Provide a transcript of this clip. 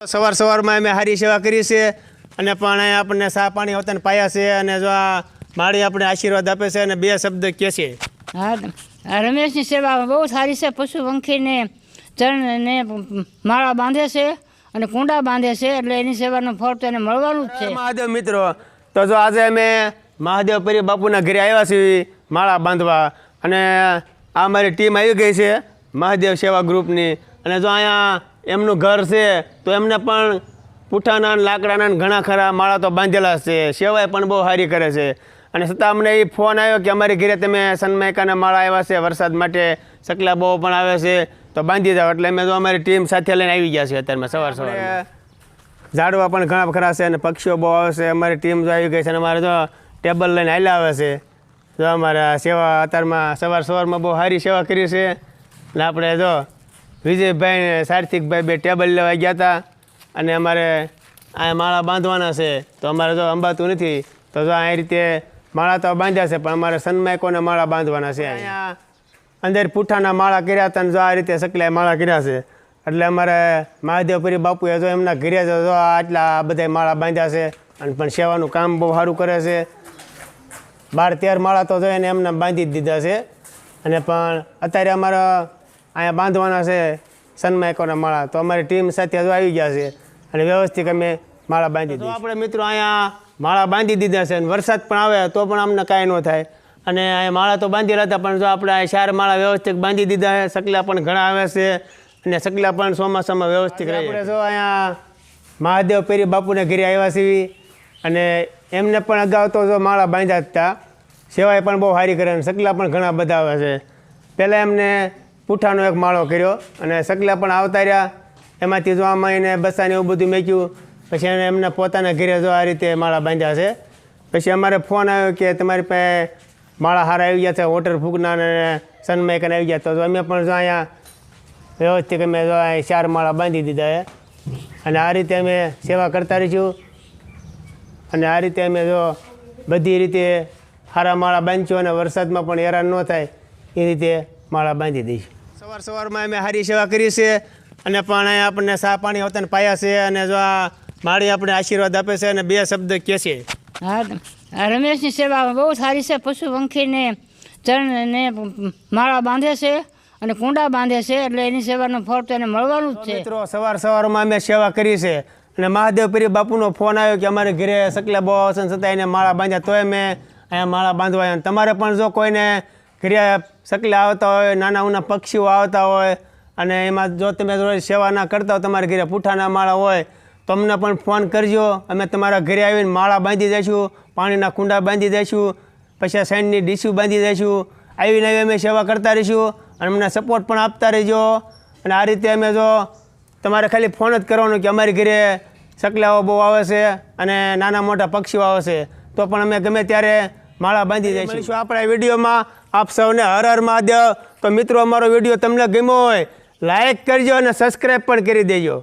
સવાર સવારમાં અમે હારી સેવા કરી છે અને પણ આપણને સા પાણી હોતાને પાયા છે અને જો આ માળી આપણે આશીર્વાદ આપે છે અને બે શબ્દ કહે છે. હા રમેશની સેવા બહુ સારી છે. પશુ પંખીને ચરણને માળા બાંધે છે અને કુંડા બાંધે છે એટલે એની સેવાનું ફળ તો એને મળવાનું જ છે. મહાદેવ મિત્રો તો જો આજે અમે મહાદેવ પરી બાપુના ઘરે આવ્યા છીએ માળા બાંધવા અને આ મારી ટીમ આવી ગઈ છે મહાદેવ સેવા ગ્રુપની. અને જો અહીંયા એમનું ઘર છે તો એમને પણ પૂઠાના લાકડાના ઘણા ખરા માળા તો બાંધેલા છે. સેવાય પણ બહુ સારી કરે છે. અને છતાં અમને એ ફોન આવ્યો કે અમારી ઘરે તમે સનમાયકાના માળા આવ્યા છે વરસાદ માટે સકલા બહુ પણ આવે છે તો બાંધી જાઓ. એટલે અમે તો અમારી ટીમ સાથે લઈને આવી ગયા છે અત્યારમાં સવાર સવારે ઝાડવા પણ ઘણા ખરા છે અને પક્ષીઓ બહુ આવે છે. અમારી ટીમ જો આવી ગઈ છે અને અમારે જો ટેબલ લઈને હાલ્યા આવે છે. તો અમારા સેવા અત્યારમાં સવાર સવારમાં બહુ સારી સેવા કરી છે. અને આપણે જો વિજયભાઈ ને સાર્થિકભાઈ બે ટેબલ લેવા ગયા હતા. અને અમારે આ માળા બાંધવાના છે. તો અમારે જો અંબાતું નથી તો જો આ રીતે માળા તો બાંધ્યા છે પણ અમારે સન્માયકોને માળા બાંધવાના છે અહીંયા. અંદર પૂઠાના માળા કર્યા હતા અને જો આ રીતે સકલાએ માળા કર્યા છે. એટલે અમારે મહાદેવપુરી બાપુએ જો એમના ઘરે જો આટલા બધા માળા બાંધ્યા છે અને પણ સેવાનું કામ બહુ સારું કરે છે. બાર તેર માળા તો જો એને એમને બાંધી જ દીધા છે. અને પણ અત્યારે અમારા અહીંયા બાંધવાના છે સનમાયકોના માળા. તો અમારી ટીમ સાથે હજુ આવી ગયા છે અને વ્યવસ્થિત અમે માળા બાંધી દીધી આપણે મિત્રો અહીંયા માળા બાંધી દીધા છે અને વરસાદ પણ આવે તો પણ અમને કાંઈ ન થાય. અને અહીંયા માળા તો બાંધેલા હતા પણ જો આપણે અહીંયા ચાર માળા વ્યવસ્થિત બાંધી દીધા છે સકલા પણ ઘણા આવે છે અને સકલા પણ ચોમાસામાં વ્યવસ્થિત રહે આપણે જો અહીંયા મહાદેવ પેરી બાપુને ઘરે આવ્યા છીએ અને એમને પણ અગાઉ તો જો માળા બાંધ્યા હતા સેવાય પણ બહુ સારી કરે અને સકલા પણ ઘણા બધા આવે છે. પહેલાં એમને પૂઠાનો એક માળો કર્યો અને સકલા પણ આવતા રહ્યા એમાંથી જો આમાં એને બસાને એવું બધું મેક્યું. પછી એને એમને પોતાના ઘરે જો આ રીતે માળા બાંધ્યા છે. પછી અમારે ફોન આવ્યો કે તમારી પાસે માળા હારા આવી ગયા છે, વોટર ફૂકના અને સનમાઇકન આવી ગયા તો અમે પણ જો અહીંયા વ્યવસ્થિત અમે જો અહીં ચાર માળા બાંધી દીધા છે. અને આ રીતે અમે સેવા કરતા રહીશું. અને આ રીતે અમે જો બધી રીતે હારા માળા બાંધશું અને વરસાદમાં પણ હેરાન ન થાય, એ રીતે માળા બાંધી દઈશું. સવાર સવારમાં અમે સારી સેવા કરી છે અને પણ આપણને સા પાણી વતન પાયા છે અને જો આ માળી આપણે આશીર્વાદ આપે છે અને બે શબ્દ કહે છે. હા રમેશની સેવા બહુ સારી છે. પશુ પંખીને ચરણને માળા બાંધે છે અને કુંડા બાંધે છે એટલે એની સેવાનું ફળ તો એને મળવાનું જ છે. મિત્રો સવાર સવારમાં અમે સેવા કરી છે અને મહાદેવપુરી બાપુનો ફોન આવ્યો કે અમારે ઘરે સકલા બહુ આવશે છતાં એને માળા બાંધ્યા તોય મેં અહીંયા માળા બાંધવા તમારે પણ જો કોઈને ઘરે સકલા આવતા હોય નાના ઉના પક્ષીઓ આવતા હોય અને એમાં જો તમે રોજ સેવા ના કરતા હોય તમારા ઘરે પૂઠાના માળા હોય તો અમને પણ ફોન કરજો. અમે તમારા ઘરે આવીને માળા બાંધી દઈશું પાણીના કુંડા બાંધી દઈશું પછી સાઈડની ડીશું બાંધી દઈશું. આવીને આવી અમે સેવા કરતા રહીશું અને અમને સપોર્ટ પણ આપતા રહેજો. અને આ રીતે અમે જો તમારે ખાલી ફોન જ કરવાનો કે અમારી ઘરે સકલાઓ બહુ આવે છે અને નાના મોટા પક્ષીઓ આવે છે. તો પણ અમે ગમે ત્યારે માળા બાંધી દઈશું. આપણા વિડીયોમાં. આપ સૌને હર હર મહાદેવ. તો મિત્રો, અમારો વીડિયો તમને ગમ્યો હોય લાઈક કરજો અને સબસ્ક્રાઈબ પણ કરી દેજો.